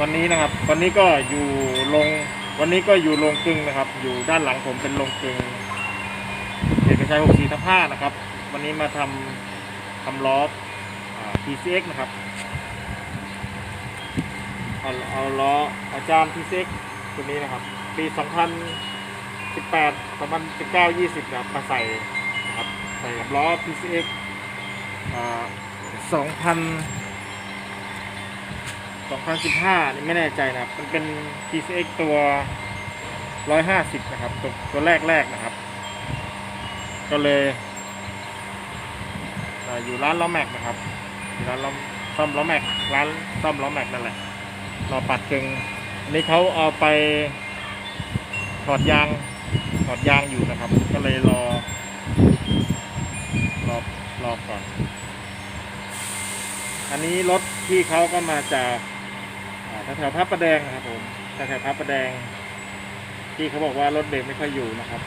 วันนี้นะครับ วันนี้ก็อยู่ลง วันนี้ก็อยู่ลงกลึงนะครับ อยู่ด้านหลังผมเป็นลงกลึงเอกชัย64ทับ5นะครับ วันนี้มาทำทำล้อ PCX นะครับ เอาเอาล้ออาจารย์ PCX ตัวนี้นะครับ ปี 2018 2019 20นะครับมาใส่นะครับ ใส่กับล้อ PCX อ่า2,000 2015นี่ไม่แน่ใจนะครับ มันเป็น PCX ตัว 150 นะครับ ตัวตัวแรกแรกนะครับ ก็เลยอยู่ร้านล้อแม็กนะครับอยู่ร้านล้อซ่อมล้อแม็กร้านซ่อมล้อแม็กนั่นแหละรอปัดเกึงอันนี้เขาเอาไปถอดยางถอดยางอยู่นะครับ ก็เลยรอรอรอก่อน อันนี้รถที่เขาก็มาจาก แถวๆพระประแดงนะครับผมแถวๆพระประแดง ที่เขาบอกว่ารถเบรกไม่ค่อยอยู่นะครับ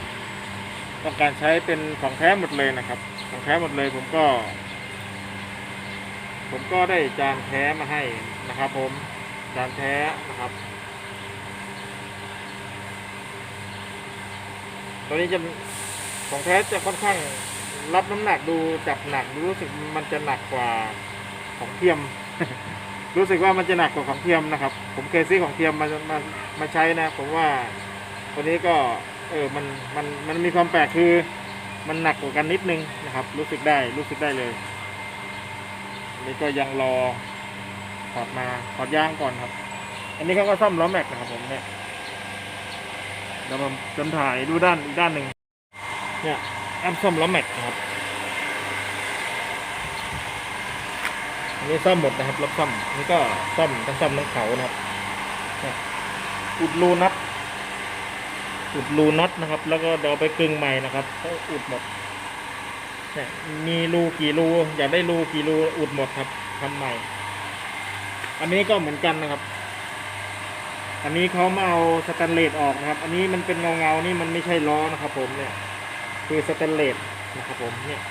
ต้องการใช้เป็นของแท้หมดเลยนะครับ ของแท้หมดเลยผมก็ ผมก็ได้จานแท้มาให้นะครับ ผมจานแท้นะครับตัวนี้จะของแท้จะค่อนข้างรับน้ำหนักดูจับหนักรู้สึกมันจะหนักกว่าของเทียม รู้สึกว่ามันจะหนักกว่าของเทียมนะครับ ผมเคยซื้อของเทียมมามามาใช้นะ ผมว่าตัวนี้ก็เออมันมันมันมีความแปลกคือมันหนักกว่ากันนิดนึงนะครับ รู้สึกได้รู้สึกได้เลยนนี้ก็ยังรอถอดมาถอดยางก่อนครับ อันนี้เขาก็ซ่อมล้อแม็กนะครับผมเนี่ยเดี๋ยวผมจนถ่ายดูด้านอีกด้านหนึ่งเนี่ยแอมซ่อมล้อแม็กนะครับ นนี้ซ่อมหมดนะครับรถซ่อมนี่ก็ซ่อมทั้งซ่อมทั้งเขานะครับเนี่ยอุดรูน็อตอุดรูน็อตนะครับ แล้วก็เดี๋ยวเอาไปกึ่งใหม่นะครับก็อุดหมดเนี่ยมีรูกี่รูอยากได้รูกี่รูอุดหมดครับทำใหม่ อันนี้ก็เหมือนกันนะครับ อันนี้เขามาเอาสแตนเลสออกนะครับ อันนี้มันเป็นเงาเงานี่มันไม่ใช่ล้อนะครับ ผมเนี่ย คือสแตนเลสนะครับ ผมเนี่ย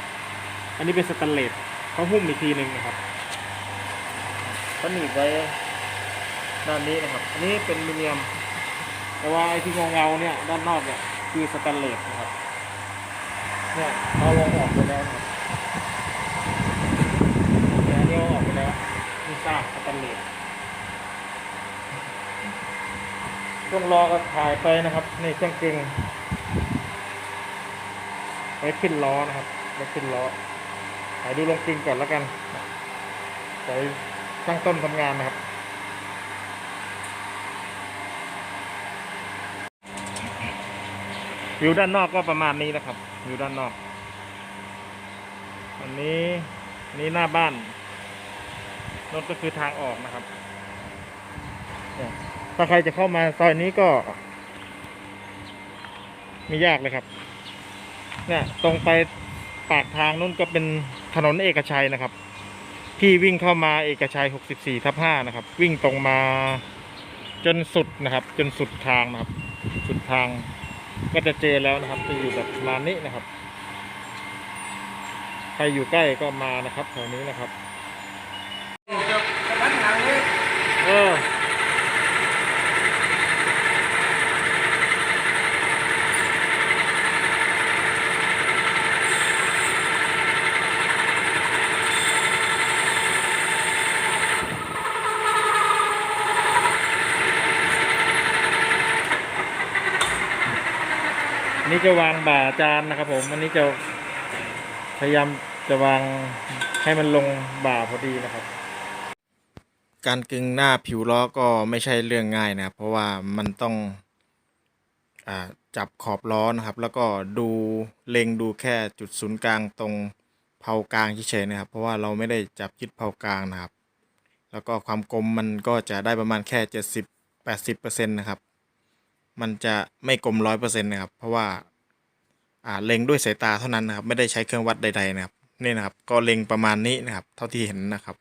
อันนี้เป็นสแตนเลสเขาหุ้มอีกทีหนึ่งนะครับ เขาหนีบไว้ด้านนี้นะครับ อันนี้เป็นมิเนียม แต่ว่าไอ้ที่เงาเงาเนี่ยด้านนอกเนี่ยคือสแตนเลสนะครับ เนี่ยเขาลองออกไปแล้วนะครับเนี่ยนี่เอาออกไปแล้วนี่ซากสแตนเลสช่วงรอก็ถ่ายไปนะครับ ในเครื่องกึ่งไว้ขึ้นล้อนะครับไว้ขึ้นล้อถ่ายดูลงกึ่งก่อนแล้วกันไป ช่างต้นทำงานนะครับ วิวด้านนอกก็ประมาณนี้นะครับ วิวด้านนอก อันนี้นนี้หน้าบ้านรถก็คือทางออกนะครับ ถ้าใครจะเข้ามาซอยนี้ก็ ไม่ยากเลยครับ เนี่ย ตรงไปปากทางนู้นก็เป็นถนนเอกชัยนะครับ ที่วิ่งเข้ามาเอกชัย 64ทับ5นะครับ วิ่งตรงมาจนสุดนะครับ จนสุดทางนะครับ สุดทางก็จะเจอแล้วนะครับ จะอยู่แบบประมาณนี้นะครับ ใครอยู่ใกล้ก็มานะครับแถวนี้นะครับเออ อั นี้จะวางบ่าจานนะครับผมอันนี้จะพยายามจะวางให้มันลงบ่าพอดีนะครับ การกึงหน้าผิวล้อก็ไม่ใช่เรื่องง่ายนะครับเพราะว่ามันต้องอจับขอบล้อนะครับ แล้วก็ดูเล็งดูแค่จุดศูนย์กลางตรงเผากลางเฉยๆนะครับ เพราะว่าเราไม่ได้จับยึดเผากลางนะครับ แล้วก็ความกลมมันก็จะได้ประมาณแค่เจ็ดสิบแปดสิบเปอร์เซ็นต์นะครับมันจะไม่กลมร้อยเปอร์เซ็นต์นะครับ เพราะว่า เล็งด้วยสายตาเท่านั้นนะครับ ไม่ได้ใช้เครื่องวัดใด ๆ นะครับนี่นะครับ ก็เล็งประมาณนี้นะครับ เท่าที่เห็นนะครับ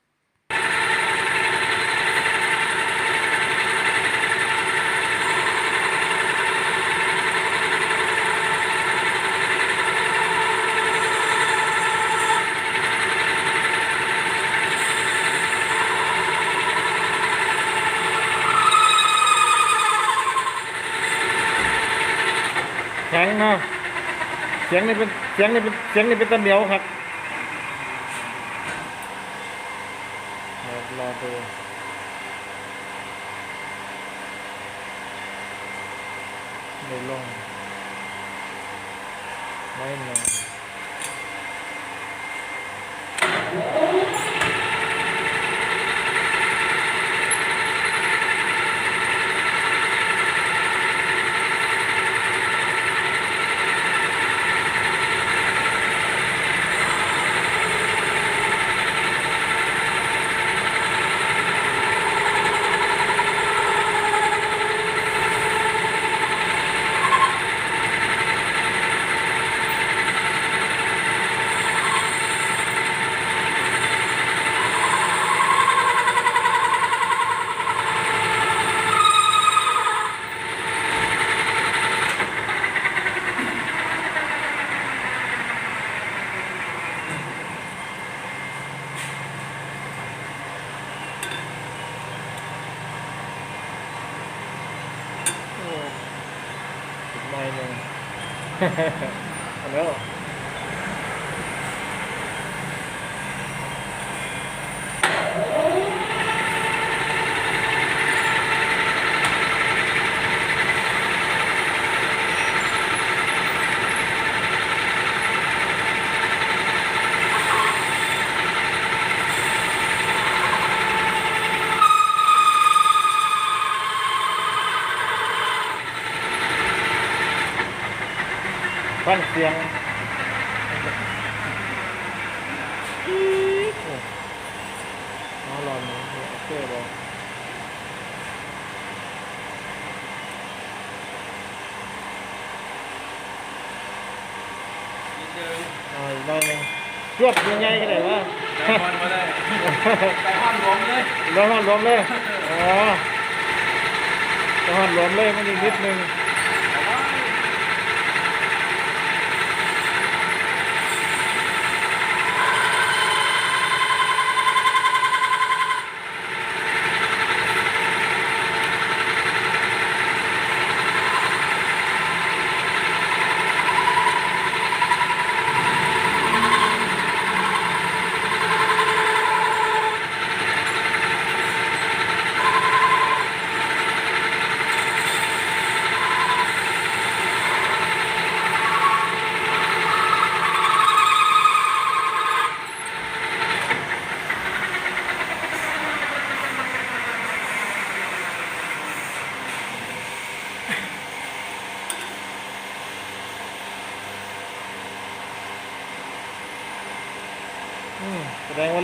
แข็งนะ เสียงนี่เป็นเสียงนี่เป็นเสียงนี่เป็นต้นเดียวครับรอรอดูไม่ลงไม่ลง เฟังเสียงอี๊ดโอ้เอาลองดูโอเคบอเอาอีกหน่อยหนึงรวดยังไงก็ได้วะ ใจมันมาได้ใจห้ามรวมเลยรวมรวมเลย อ๋อจะหันรวมเลยมันอีกนิดนึง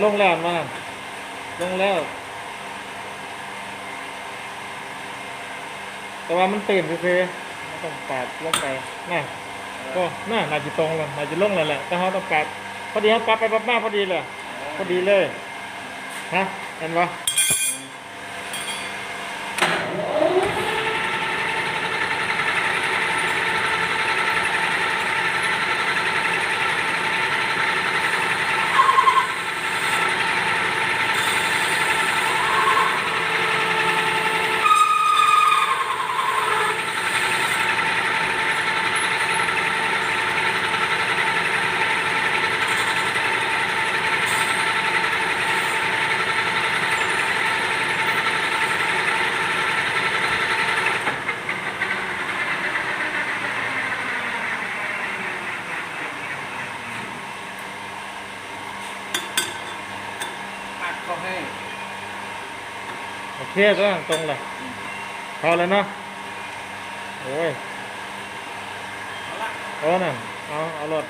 ลงแล้วมาลงแล้ว แต่ว่ามันตื่นคือต้องปาดลงไปน่ะก็น่าน่าจะตรงเลยน่าจะลงเลยแหละแต่เขาต้องปาดพอดีเขาปาดไปปาดมาพอดีเลยพอดีเลยฮะเห็นปะ โอเคก็ตรงเลยพอแล้วเนาะโอ้ยเอาละเอาน่ะเอาเอารถ